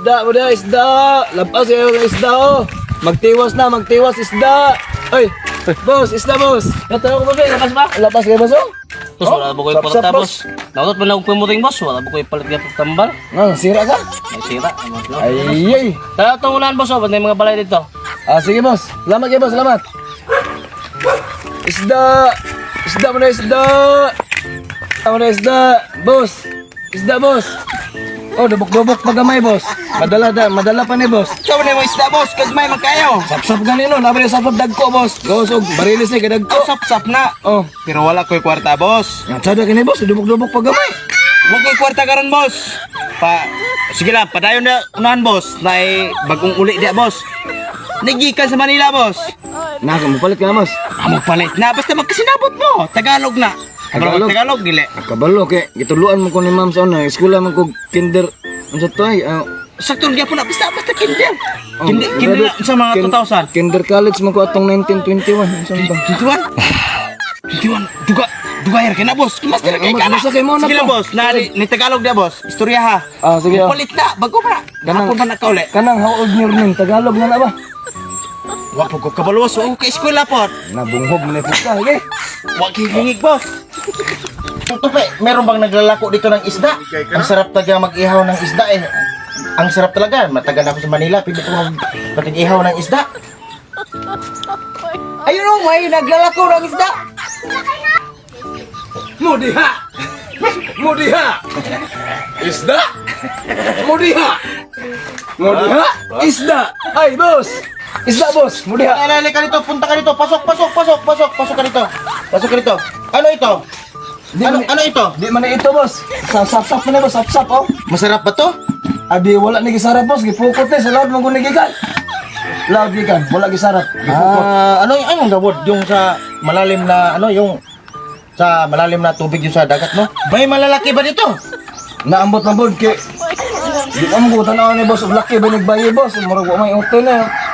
Isda mo na, isda! Lampas kayo ng isda, oh! Magtiwas na, magtiwas, isda! Ay! Boss, isda, boss! Natanong ko ba, lakas ba? Lapas kayo, boss, oh? Boss, wala ba ko yung palata, boss. Nakot mo lang kung muting, boss. Wala ba ko yung palit nga tambal? Ano, sira ka? May sira. Ay? Ay! Tara, itong ulan, boss. Oh, ba't may mga balay dito? Ah, sige, boss. Salamat kayo, boss, salamat. Isda! Isda mo na, isda! Isda mo na, isda! Boss! Isda, boss! Oh, dubok-dubok pagamay, boss. Madala, da, madala pa ni, boss. Ikaw na mo isda, boss. Kagmay man kayo. Sapsap ganino, nabi na sapsap dagko, boss. Gawasog, barilis ni, kadagko. Sap-sap na. Oh, Pero wala ko'y kwarta, boss. Yang sada kini boss, dubok-dubok pagamay. Huwag ko'y kwarta karon, boss. Pa, sige lang, padayon na unahan, boss. Na bagong uli dia, boss. Nagikan sa Manila, boss. Na, mapalit ka na, boss. Amo palit na, basta magkasinabot mo. Tagalog na. Tagalog? Tagalog, Tagalog dili. Kabalo kay gituluan mo ko ni ma'am sa una, eskwela man ko kinder. Unsa to ay? ah, Sakto gyapon na, basta basta kinder. oh, Kinder, kinder na sa mga kin- 2000. Kinder college man ko atong 1921. Unsa ba? Tutuan? Tutuan, duga, dugayar ka na, boss. Master kay ka na. Kay mo na Sige to. boss. Na, ni, ni Tagalog dia, boss. Istorya ha. Ah, sige. oh. Palit na, bago pa. Ganang- Ako ba nakauli? Kanang how old your name? Tagalog na na ba? Wapo ko kabalos, oo, ka eskwela po. Nabunghog na po ka, okay? Huwag hihingig, boss. Tupe, meron bang naglalako dito ng isda? Ang sarap talaga mag-ihaw ng isda eh. Ang sarap talaga. Matagal ako sa Manila, pwede ko mag-ihaw ng isda. Ayun o, may naglalako ng isda. Mudiha! Mudiha! Isda! Mudiha! Mudiha! Isda! Ay, boss! Isda, boss! Mudiha! Alala ka dito, punta ka dito. Pasok, pasok, pasok, pasok, pasok ka dito. Pasok ka dito. Ano ito? Di Ano, ano ito? Di man na ito, boss. Sa sap-sap na boss, sap-sap, oh. Masarap ba to? Adi, wala ni gisarap, boss. Gipukot eh, sa laod mong kunigikan. Laod gikan, wala gisarap. Gipukot. Ah, ano yung anong gawod yung sa malalim na ano yung sa malalim na tubig yung sa dagat no? May malalaki ba dito? Naambot na bod, kay... Di ka mo tanaw ni boss, laki ba nagbayi, boss? Murag wa may hotel na. Mak,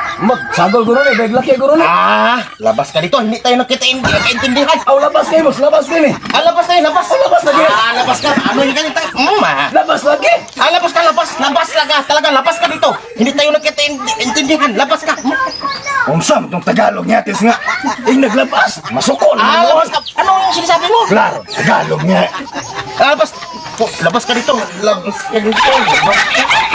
sagol guro ni, bag laki guro ni. Ah, labas ka dito. Hindi tayo nakita hindi kaintindihan. Aw, labas kayo, boss. Labas kayo ni. Ah, labas tayo, labas. labas lagi. Ah, labas ka. Ano yung ganito? Mm, ah. Labas lagi. Ah, labas ka, labas. Labas laga. Talaga, labas ka dito. Hindi tayo nakita intindihan. Labas ka. Unsam tong Tagalog niya, tis nga. Ing naglabas. Masukol. Ah, labas ka. Ano yung sinasabi mo? Klaro, Tagalog niya. Ah, labas. Labas ka dito. Labas ka dito. Labas ka.